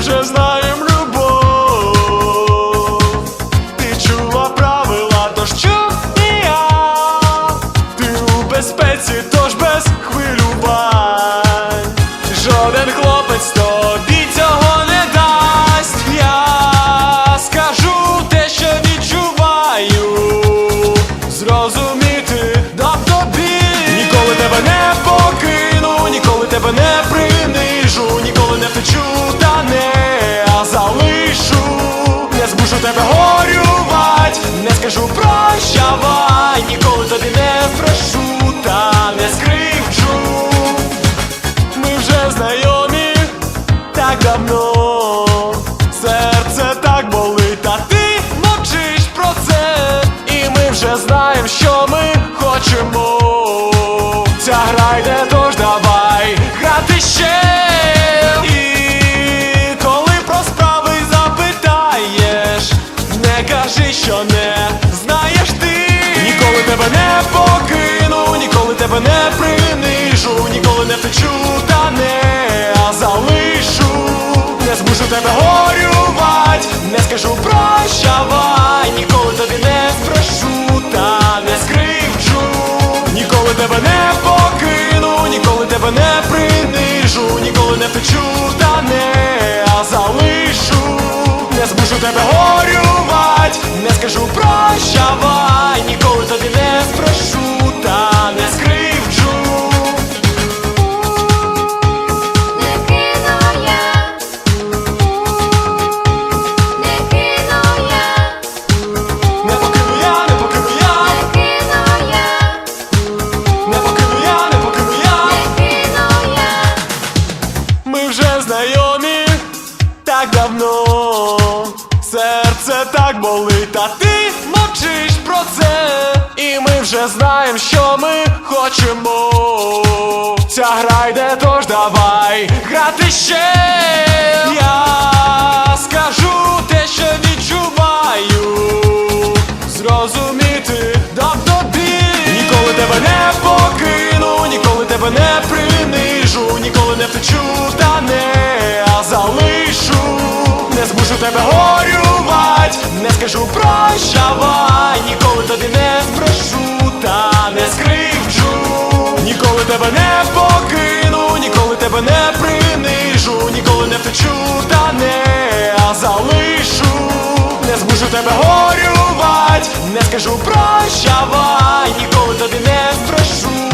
вже знаємо Ця гра йде, тож давай грати ще. І коли про справи запитаєш, не кажи, що не знаєш ти. Ніколи тебе не покину, ніколи тебе не принижу, ніколи не втечу та не залишу. Не змушу тебе горювать, не скажу прощавай, ніколи тобі не спрошу та не скривджу. Ніколи тебе не тебе горювать, не скажу прощавай, ніколи тобі не спрошу та не скривджу. Не кину я, не кину я, Не покину я, не покину я, не кину я, не покину я, не покину я. не кину я. Ми вже знайомі так давно, серце так болить, а ти мовчиш про це. І ми вже знаємо, що ми хочемо. Ця гра йде, тож давай грати ще. Я скажу те, що відчуваю. Зрозуміти дам тобі. Ніколи тебе не покину, ніколи тебе не принижу, ніколи не втечу та не тебе горювать, не скажу прощавай, ніколи тобі не спрошу та не скривджу. Ніколи тебе не покину, ніколи тебе не принижу, ніколи не втечу та не залишу. Не змушу тебе горювать, не скажу прощавай, ніколи тобі не спрошу.